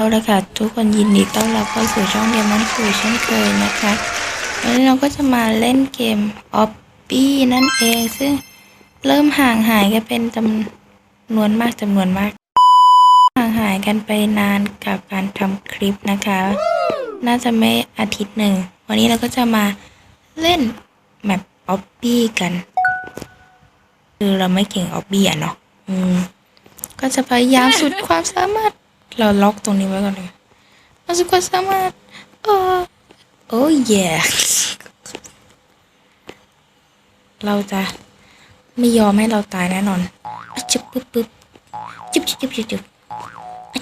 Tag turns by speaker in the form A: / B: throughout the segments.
A: เอาละค่ะทุกคนยินดีต้อนรับเข้าสู่ช่องเดมอนคุยเช่นเคยนะคะวันนี้เราก็จะมาเล่นเกมออ b ปี้นั่นเองซึ่งเริ่มห่างหายกันเป็นจำนวนมากจำนวนมาก ห่างหายกันไปนานกับการทำคลิปนะคะ น่าจะไม่อาทิตย์หนึ่ง วันนี้เราก็จะมาเล่นแมปออ b ปี้กัน คือเราไม่เก่งออ b บี้อะเนาะอืมก็จะพยายามสุดความสามารถ เราล็อกตรงนี้ไว้ก่อนเลยเอาสุดความสามารถเออโอ้ยเราจะไม่ยอมให้เราตายแน่นอนจิบปึ๊บปึ๊บจิบจิบจิบจิบจิบ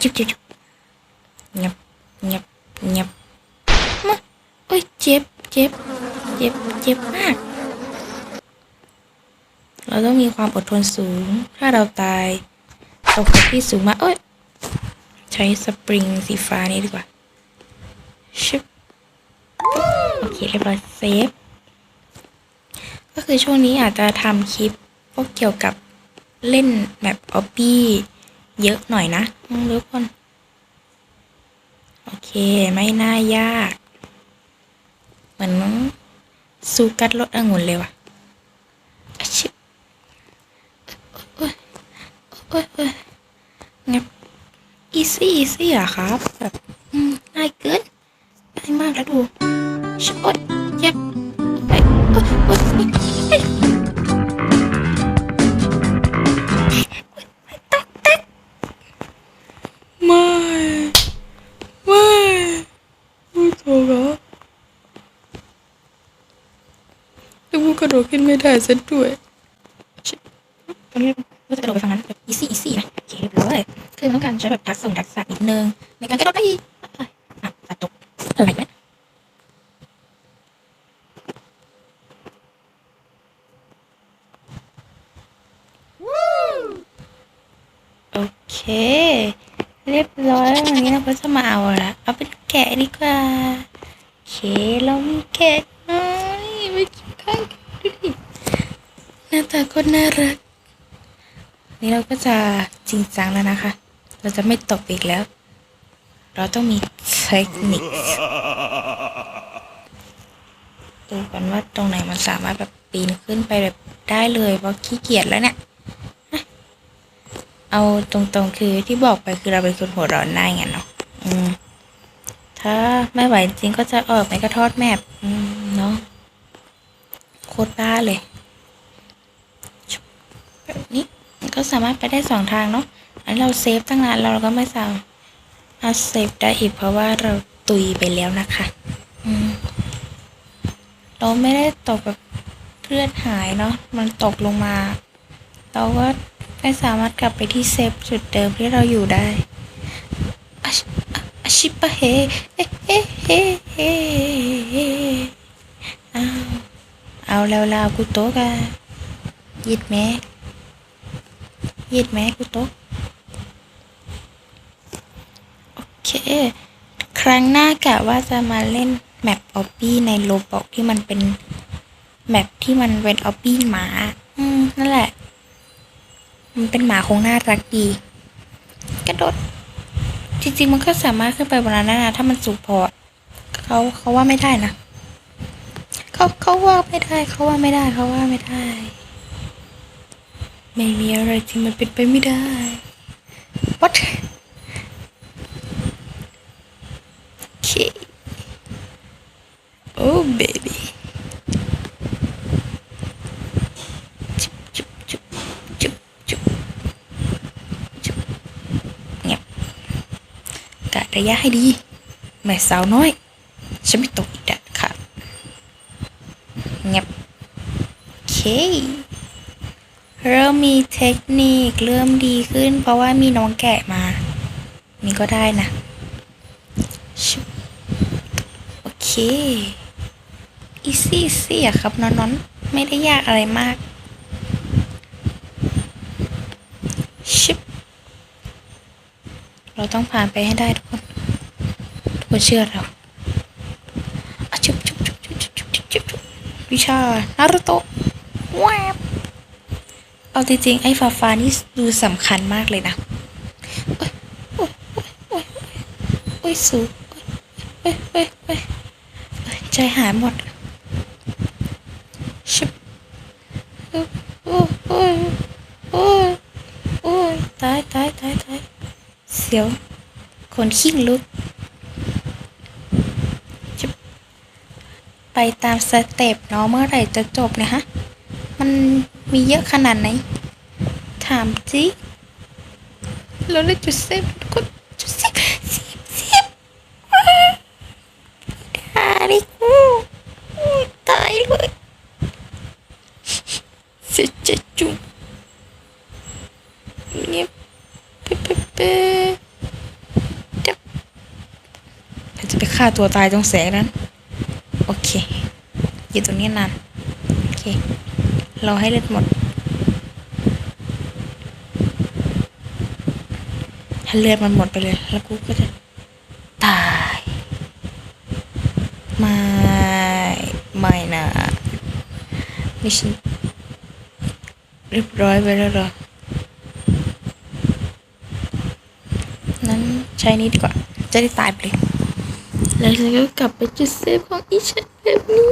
A: จิบจิบจิบเงียบเงียบเงียบมาโอ้ยเจ็บเจ็บเจ็บเจ็บมาก เราต้องมีความอดทนสูง ถ้าเราตายตกจากที่สูงมากเอ้ย ช้สปริงสีฟ้านี้ดีกว่าชิบโอเคเรียบร้อยเซฟ ก็คือช่วงนี้อาจจะทำคลิปพวกเกี่ยวกับเล่นแบบออบบี้เยอะหน่อยนะอืมทุกคน โอเคไม่น่ายาก เหมือนซูกัดรสองุ่นเลยว่ะชิบโอ้ยโอ้ยโอ้ย ซี่อีซี่อะครับแบบง่ายเกินง่ายมากแล้วดูชโอ๊ยเจ็บเอ้ยโอ๊ยโอ๊ยโอ๊ยเอ้ยแตกแตกไม่ไม่ไม่โถเหรอแล้วกูกระโดดขึ้นไม่ได้ซะด้วยตอนนี้เราจะกระโดดไปฝั่งนั้น คือต้องการใช้แบบทักษะทักษะนิดนึงในการกระโดดได้อีกอะตัดจบอะไรเนี่ยโอเค เรียบร้อยวันนี้เราก็จะมาเอาละเอาเป็นแกะดีกว่าโอเคเรามีแกะน้อยไปกินข้าวกันดูดิหน้าตาก็น่ารักนี่เราก็จะจริงจังแล้วนะคะ เราจะไม่ตกอีกแล้ว เราต้องมีเทคนิคดูกันว่าตรงไหนมันสามารถแบบปีนขึ้นไปแบบได้เลยเพราะขี้เกียจแล้วเนี่ยเอาตรงๆคือที่บอกไปคือเราเป็นคนหัวร้อนได้ไงเนาะอืม ถ้าไม่ไหวจริงก็จะออกไปกระทอดแมพเนาะโคตรบ้าเลย แบบนี้ก็สามารถไปได้สองทางเนาะ อันเราเซฟตั้งนานเราก็ไม่สามารถเซฟได้อีกเพราะว่าเราตุยไปแล้วนะคะเราไม่ได้ตกแบบเลือดหายเนาะมันตกลงมา เราก็ไม่สามารถกลับไปที่เซฟจุดเดิมที่เราอยู่ได้อาชิอาชิปะเฮเฮเฮเฮเฮเอาเอาแล้วลาวกูโตกะยิดแม่ยืดแม่กูโตะโอเคครั้งหน้ากะว่าจะมาเล่นแมปออบบี้ในโลบอกที่มันเป็นแมปที่มันเป็นออบบี้หมา อืม นั่นแหละ มันเป็นหมาคงน่ารักดี กระโดด จริง ๆ มันก็สามารถขึ้นไปบนนั้นได้นะถ้ามันสูงพอเขาเขาว่าไม่ได้นะเขาเขาว่าไม่ได้เขาว่าไม่ได้เขาว่าไม่ได้ ไม่มีอะไรที่มันเป็นไปไม่ได้ What Oh, baby. Chup, chup, chup, chup, chup. Chup. Nhập. Cả đại giá hay đi. Mày sao nói? Sẽ biết tội đạt khả. Nhập. Ok. เริ่มมีเทคนิคเริ่มดีขึ้น เพราะว่ามีน้องแกะมา นี่ก็ได้นะ โอเค อีซี่ซี่อะครับน้อนๆไม่ได้ยากอะไรมากชุบเราต้องผ่านไปให้ได้ทุกคน ทุกคนเชื่อเราชุบชุบชุบชุบชุบชุบชุบชุบวิชานารุโตะแวบเอาจริงๆไอ้ฟ้าฟ้านี่ดูสำคัญมากเลยนะโอ๊ยโอ๊ยโอ๊ยโอ้ยสูงเอ้ยเอ้ยเอ้ยเอ้ยใจหายหมดชิบโอ้ยโอ้ยโอ้ยโอ้ย ตายตายตายตายเสียวคนขี้ลุกจะไปตามสเต็ปเนาะเมื่อไหร่จะจบเนี่ยฮะ มันมีเยอะขนาดไหน ถามจิเราได้จุดเซฟทุกคนจุดเซฟเซฟเซฟด่าดิกูอุ๊ยตายเลยเสียใจจุงเงียบเป๊ะเป๊ะเป๊ะเดี๋ยวเราจะไป ฆ่าตัวตายตรงแสงนั้น โอเค อยู่ตรงนี้นาน โอเครอให้เลือดหมด ถ้าเลือดมันหมดไปเลย แล้วกูก็จะตาย ไม่ ไม่นะนี่ฉันเรียบร้อยไปแล้วหรอนั้นใช้นี้ดีกว่า จะได้ตายไปเลย แล้วฉันก็กลับไปจุดเซฟของอีฉันแบบนี้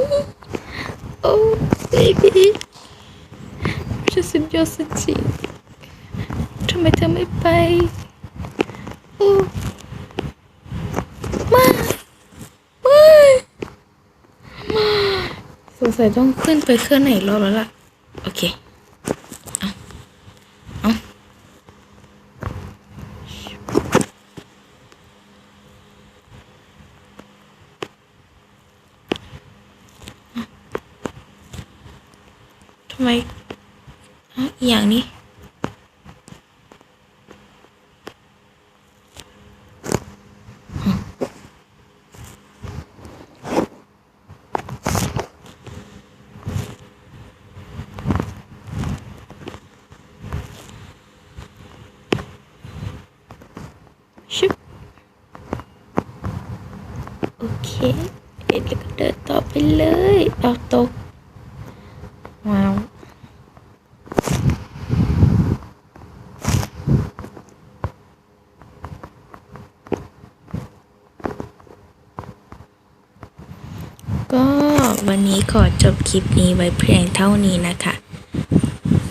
A: โอ้เบบี้จะสุดยอดสุดจริงทำไมเธอไม่ไป โอ้ม่ไม่ม่สงสัยต้องขึ้นไปเครื่องไหนรอบแล้วล่ะ โอเค เอาเอาทำ ไมอาอย่างนี้ชุบโอเค เอ็ดแล้วก็เดินต่อไปเลย เอาตก ว้าว ก็วันนี้ขอจบคลิปนี้ไว้เพียงเท่านี้นะคะ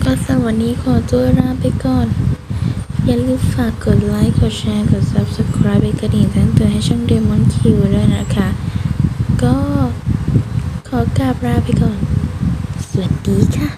A: ก็สวัสดีขอตัวลาไปก่อน อย่าลืมฝากกดไลค์ กดแชร์ กด subscribe ไปกระดิ่งทั้งตัวให้ช่องเดมอนคิวด้วยนะคะ ก็ขอกราบลาไปก่อน สวัสดีค่ะ